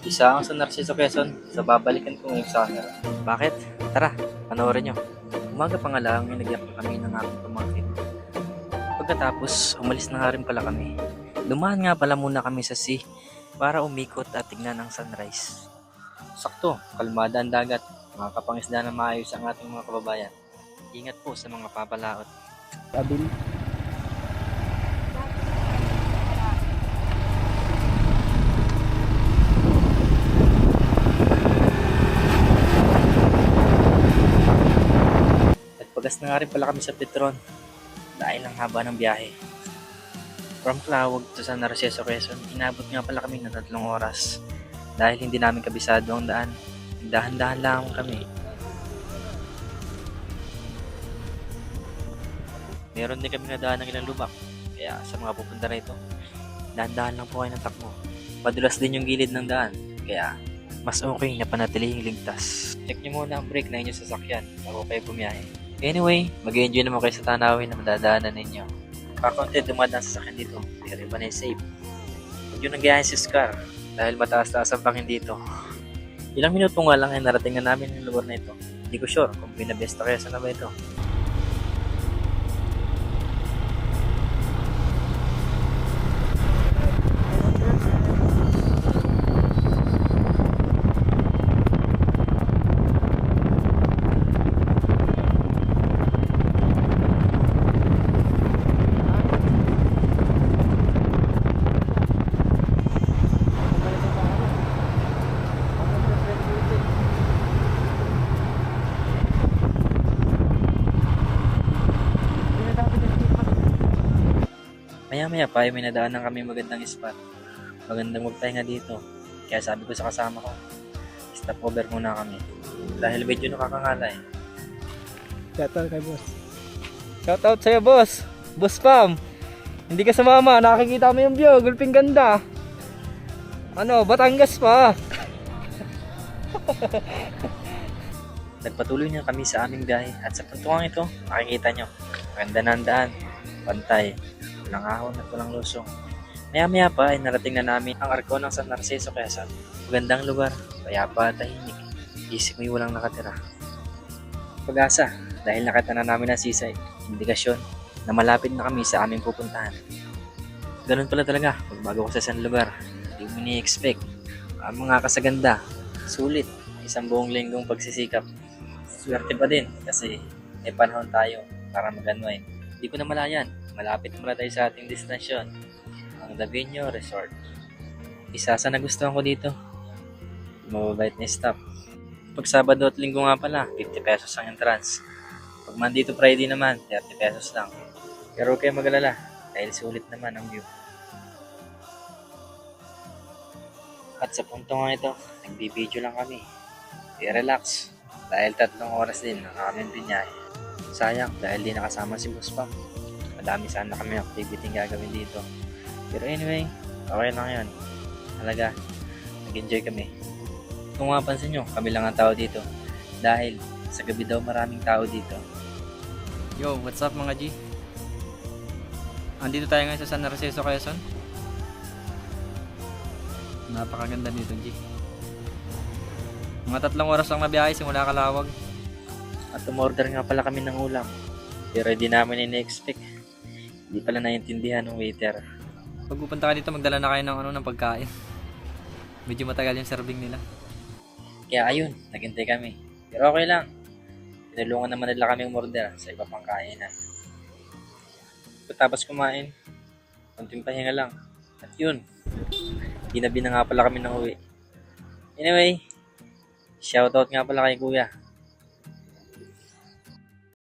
Isa ang sa Narciso Quezon sa babalikan ko ngayon sa camera. Bakit? Tara, panoorin nyo. Umaga pa nga lang, nilagyan pa kami ng aking pamangkin. Pagkatapos, umalis na nga rin pala kami. Dumaan nga pala muna kami sa sea para umikot at tignan ang sunrise. Sakto, kalmada ang dagat. Makakapangisda na maayos ang ating mga kababayan. Ingat po sa mga papalaot. Abil. Nagpagas na nga rin pala kami sa Petron dahil ang haba ng biyahe. From Clawag to San Narciso, Quezon, inabot nga pala kami ng tatlong oras dahil hindi namin kabisado ang daan. Dahan-dahan lang kami. Meron din kami nadaan ng ilang lubak, kaya sa mga pupunta rito, dahan-dahan lang po kayo ng takbo. Padulas din yung gilid ng daan, kaya mas okay na panatilihing ligtas. Check nyo muna ang brake na inyong sasakyan bago kayo bumiyahe. Anyway, mag-enjoy naman kayo sa tanawin na madadaanan ninyo. Kakontent dumadaan sa sakyan dito, pero iba na yung safe. Huwag yun nangyayahin si Scar dahil mataas-taas ang bangin dito. Ilang minuto nga lang ay narating na namin yung lugar na ito. Hindi ko sure kung pinabesta kaya sa na ba ito. Maya-maya pa ay may nadaanan kami magandang spot. Magandang magpahinga dito. Kaya sabi ko sa kasama ko, stop over muna kami. Dahil medyo nakakangalay. Shoutout kay boss. Shoutout sa'yo boss. Boss Pam. Hindi ka sumama. Nakikita mo yung view. Gulping ganda. Ano, Batangas pa. Nagpatuloy na kami sa aming biyahe at sa puntuang ito, makikita nyo, maganda na ang daan, pantay, walang ahon at walang lusong. Maya-maya pa ay narating na namin ang arko ng San Narciso Quezon. Magandang lugar, payapa at tahimik. Isip mo walang nakatira. Pag-asa, dahil nakita na namin ang sisay, indikasyon na malapit na kami sa aming pupuntahan. Ganun pala talaga, pagbago ko sa isang lugar, hindi mo ni-expect. Ang mga kasaganda, sulit, isang buong linggong pagsisikap. Swerte pa din kasi may panahon tayo para mag-unwind. Hindi ko na malayan, malapit na tayo sa ating destinasyon, ang Davino Resort. Isa sa nagustuhan ko dito, mababait na staff. Pag Sabado at Linggo nga pala, 50 pesos ang entrance. Pag Monday to Friday naman, 30 pesos lang. Pero huwag magalala, dahil sulit naman ang view. At sa punto nga ito, nagbibideo lang kami. I-relax. Dahil tatlong oras din ang aming binyahe. Sayang dahil di nakasama si Boss Pam. Madami sana kami activity ang gagawin dito. Pero anyway, okay lang yun. Talaga, nag-enjoy kami. Kung mapansin nyo, kami lang ang tao dito. Dahil sa gabi daw maraming tao dito. Yo, what's up mga G? Andito tayo ngayon sa San Narciso, Quezon. Napakaganda dito, G. Mga tatlong oras lang na biyahe simula Kalawag. At umorder nga pala kami ng ulam. Pero hindi namin ini-expect. Hindi pala naiintindihan ng waiter. Pag pupunta ka dito, magdala na kayo ng ano ng pagkain. Medyo matagal yung serving nila. Kaya ayun, naghintay kami. Pero okay lang. Tinulungan naman nila kami umorder sa iba pang kainan. Pagkatapos kumain, konting pahinga lang. At yun, ginabi na nga pala kami ng uwi. Anyway, shoutout nga pala kay kuya